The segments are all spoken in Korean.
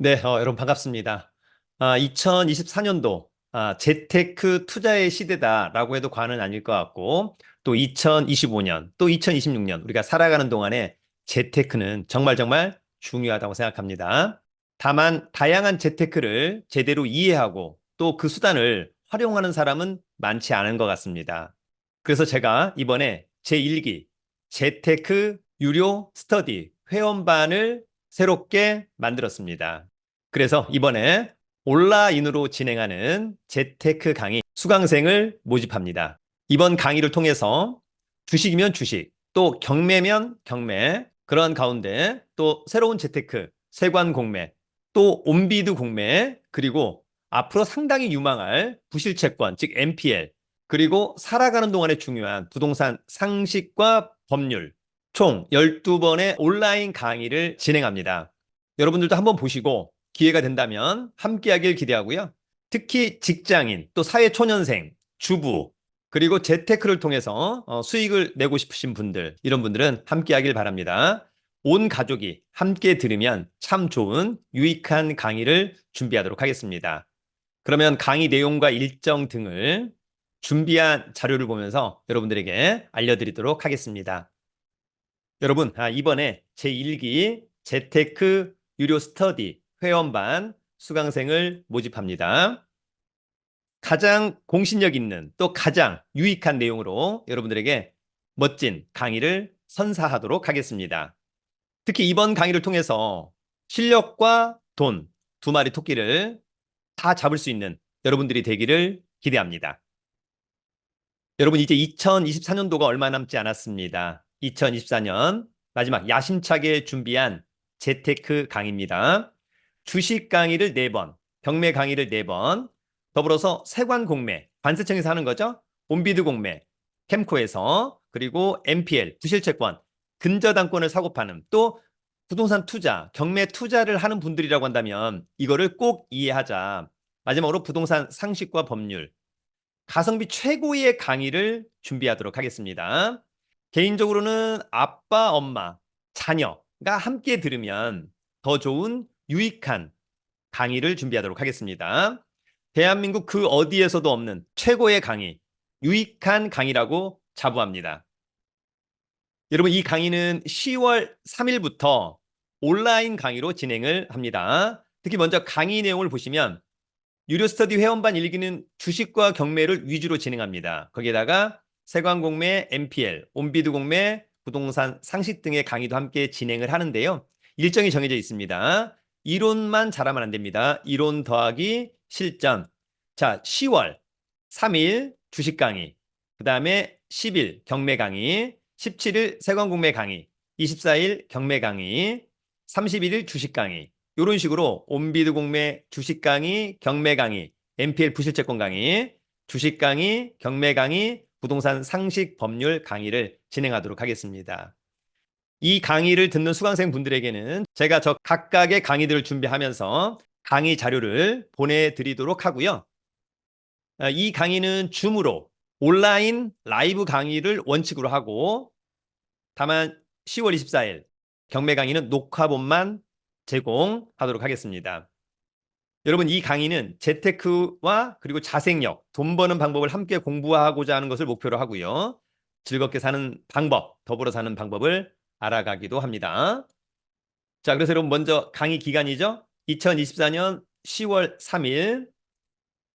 네, 어, 여러분 반갑습니다. 아, 2024년도 아, 재테크 투자의 시대다라고 해도 과언은 아닐 것 같고 또 2025년 또 2026년 우리가 살아가는 동안에 재테크는 정말 정말 중요하다고 생각합니다. 다만 다양한 재테크를 제대로 이해하고 또 그 수단을 활용하는 사람은 많지 않은 것 같습니다. 그래서 제가 이번에 제1기 재테크 유료 스터디 회원반을 새롭게 만들었습니다. 그래서 이번에 온라인으로 진행하는 재테크 강의 수강생을 모집합니다. 이번 강의를 통해서 주식이면 주식, 또 경매면 경매, 그런 가운데 또 새로운 재테크, 세관 공매, 또 온비드 공매, 그리고 앞으로 상당히 유망할 부실채권, 즉 NPL, 그리고 살아가는 동안에 중요한 부동산 상식과 법률, 총 12번의 온라인 강의를 진행합니다. 여러분들도 한번 보시고 기회가 된다면 함께 하길 기대하고요. 특히 직장인, 또 사회초년생, 주부, 그리고 재테크를 통해서 어, 수익을 내고 싶으신 분들, 이런 분들은 함께 하길 바랍니다. 온 가족이 함께 들으면 참 좋은 유익한 강의를 준비하도록 하겠습니다. 그러면 강의 내용과 일정 등을 준비한 자료를 보면서 여러분들에게 알려드리도록 하겠습니다. 여러분, 아, 이번에 제1기 재테크 유료 스터디 회원반 수강생을 모집합니다. 가장 공신력 있는 또 가장 유익한 내용으로 여러분들에게 멋진 강의를 선사하도록 하겠습니다. 특히 이번 강의를 통해서 실력과 돈 두 마리 토끼를 다 잡을 수 있는 여러분들이 되기를 기대합니다. 여러분 이제 2024년도가 얼마 남지 않았습니다. 2024년 마지막 야심차게 준비한 재테크 강의입니다. 주식 강의를 4번, 경매 강의를 4번, 더불어서 세관 공매, 관세청에서 하는 거죠. 온비드 공매, 캠코에서 그리고 MPL, 부실채권, 근저당권을 사고 파는 또 부동산 투자, 경매 투자를 하는 분들이라고 한다면 이거를 꼭 이해하자. 마지막으로 부동산 상식과 법률, 가성비 최고의 강의를 준비하도록 하겠습니다. 개인적으로는 아빠, 엄마, 자녀가 함께 들으면 더 좋은 유익한 강의를 준비하도록 하겠습니다. 대한민국 그 어디에서도 없는 최고의 강의, 유익한 강의라고 자부합니다. 여러분, 이 강의는 10월 3일부터 온라인 강의로 진행을 합니다. 특히 먼저 강의 내용을 보시면 유료 스터디 회원반 일기는 주식과 경매를 위주로 진행합니다. 거기에다가 세관 공매, MPL, 온비드 공매, 부동산 상식 등의 강의도 함께 진행을 하는데요. 일정이 정해져 있습니다. 이론만 잘하면 안 됩니다. 이론 더하기 실전. 자, 10월 3일 주식 강의, 그 다음에 10일 경매 강의, 17일 세관 공매 강의, 24일 경매 강의, 31일 주식 강의. 이런 식으로 온비드 공매 주식 강의, 경매 강의, MPL 부실채권 강의, 주식 강의, 경매 강의, 부동산 상식 법률 강의를 진행하도록 하겠습니다. 이 강의를 듣는 수강생 분들에게는 제가 저 각각의 강의들을 준비하면서 강의 자료를 보내드리도록 하고요. 아, 이 강의는 줌으로 온라인 라이브 강의를 원칙으로 하고 다만 10월 24일 경매 강의는 녹화본만 제공하도록 하겠습니다. 여러분 이 강의는 재테크와 그리고 자생력, 돈 버는 방법을 함께 공부하고자 하는 것을 목표로 하고요. 즐겁게 사는 방법, 더불어 사는 방법을 알아가기도 합니다. 자, 그래서 여러분 먼저 강의 기간이죠. 2024년 10월 3일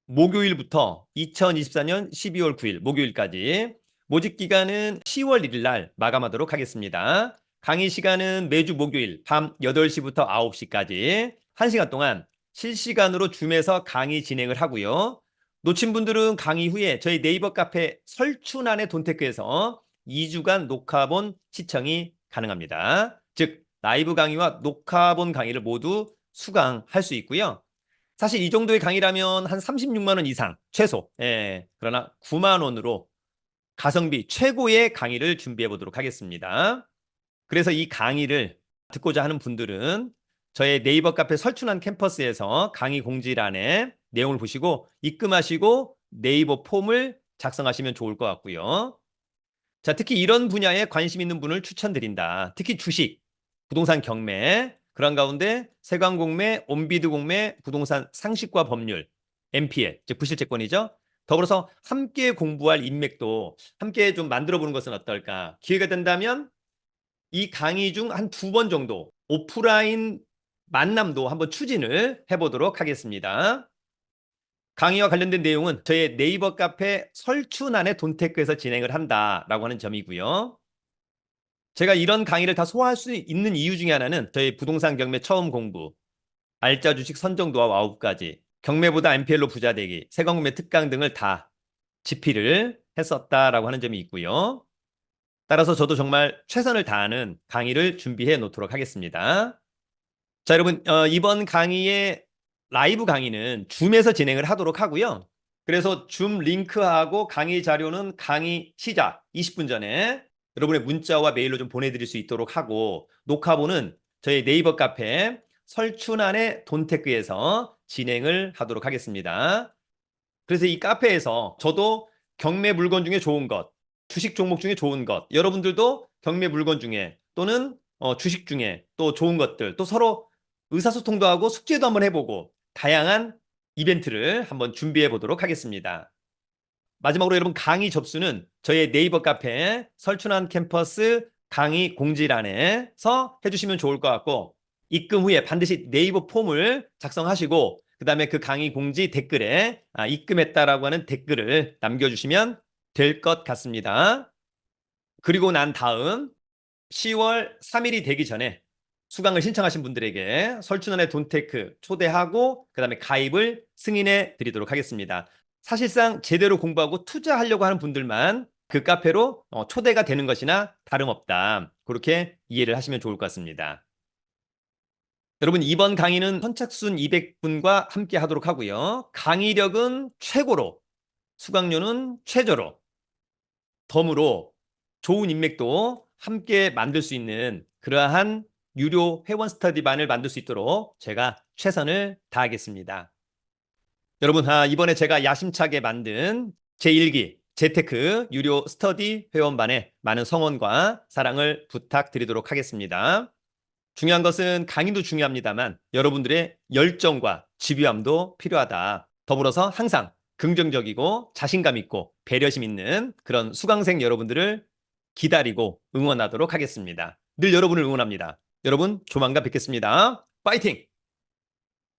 목요일부터 2024년 12월 9일 목요일까지 모집 기간은 10월 1일 날 마감하도록 하겠습니다. 강의 시간은 매주 목요일 밤 8시부터 9시까지 1시간 동안 실시간으로 줌에서 강의 진행을 하고요. 놓친 분들은 강의 후에 저희 네이버 카페 설춘안의 돈테크에서 2주간 녹화본 시청이 가능합니다. 즉 라이브 강의와 녹화본 강의를 모두 수강할 수 있고요. 사실 이 정도의 강의라면 한 36만 원 이상 최소. 예. 그러나 9만 원으로 가성비 최고의 강의를 준비해 보도록 하겠습니다. 그래서 이 강의를 듣고자 하는 분들은 저의 네이버 카페 설춘한 캠퍼스에서 강의 공지란에 내용을 보시고 입금하시고 네이버 폼을 작성하시면 좋을 것 같고요. 자, 특히 이런 분야에 관심 있는 분을 추천드린다. 특히 주식, 부동산 경매, 그런 가운데 세관공매, 온비드 공매, 부동산 상식과 법률, MPL, 즉 부실채권이죠. 더불어서 함께 공부할 인맥도 함께 좀 만들어 보는 것은 어떨까? 기회가 된다면 이 강의 중 한 두 번 정도 오프라인 만남도 한번 추진을 해보도록 하겠습니다. 강의와 관련된 내용은 저의 네이버 카페 설춘안의 돈테크에서 진행을 한다라고 하는 점이고요. 제가 이런 강의를 다 소화할 수 있는 이유 중에 하나는 저희 부동산 경매 처음 공부, 알짜 주식 선정 도와 와우까지, 경매보다 MPL로 부자 되기, 세관구매 특강 등을 다 집필을 했었다라고 하는 점이 있고요. 따라서 저도 정말 최선을 다하는 강의를 준비해 놓도록 하겠습니다. 자, 여러분, 어, 이번 강의의 라이브 강의는 줌에서 진행을 하도록 하고요. 그래서 줌 링크하고 강의 자료는 강의 시작 20분 전에 여러분의 문자와 메일로 좀 보내드릴 수 있도록 하고 녹화본은 저희 네이버 카페 설춘안의 돈테크에서 진행을 하도록 하겠습니다. 그래서 이 카페에서 저도 경매 물건 중에 좋은 것, 주식 종목 중에 좋은 것, 여러분들도 경매 물건 중에 또는 어, 주식 중에 또 좋은 것들, 또 서로 의사소통도 하고 숙제도 한번 해보고 다양한 이벤트를 한번 준비해 보도록 하겠습니다. 마지막으로 여러분 강의 접수는 저의 네이버 카페 설춘한 캠퍼스 강의 공지란에서 해주시면 좋을 것 같고 입금 후에 반드시 네이버 폼을 작성하시고 그 다음에 그 강의 공지 댓글에 아, 입금했다라고 하는 댓글을 남겨주시면 될 것 같습니다. 그리고 난 다음 10월 3일이 되기 전에 수강을 신청하신 분들에게 설춘원의 돈테크 초대하고 그 다음에 가입을 승인해 드리도록 하겠습니다. 사실상 제대로 공부하고 투자하려고 하는 분들만 그 카페로 어, 초대가 되는 것이나 다름없다. 그렇게 이해를 하시면 좋을 것 같습니다. 여러분 이번 강의는 선착순 200분과 함께 하도록 하고요. 강의력은 최고로, 수강료는 최저로, 덤으로 좋은 인맥도 함께 만들 수 있는 그러한 유료 회원 스터디반을 만들 수 있도록 제가 최선을 다하겠습니다. 여러분, 아, 이번에 제가 야심차게 만든 제1기 재테크 유료 스터디 회원반에 많은 성원과 사랑을 부탁드리도록 하겠습니다. 중요한 것은 강의도 중요합니다만 여러분들의 열정과 집요함도 필요하다. 더불어서 항상 긍정적이고 자신감 있고 배려심 있는 그런 수강생 여러분들을 기다리고 응원하도록 하겠습니다. 늘 여러분을 응원합니다. 여러분 조만간 뵙겠습니다. 파이팅!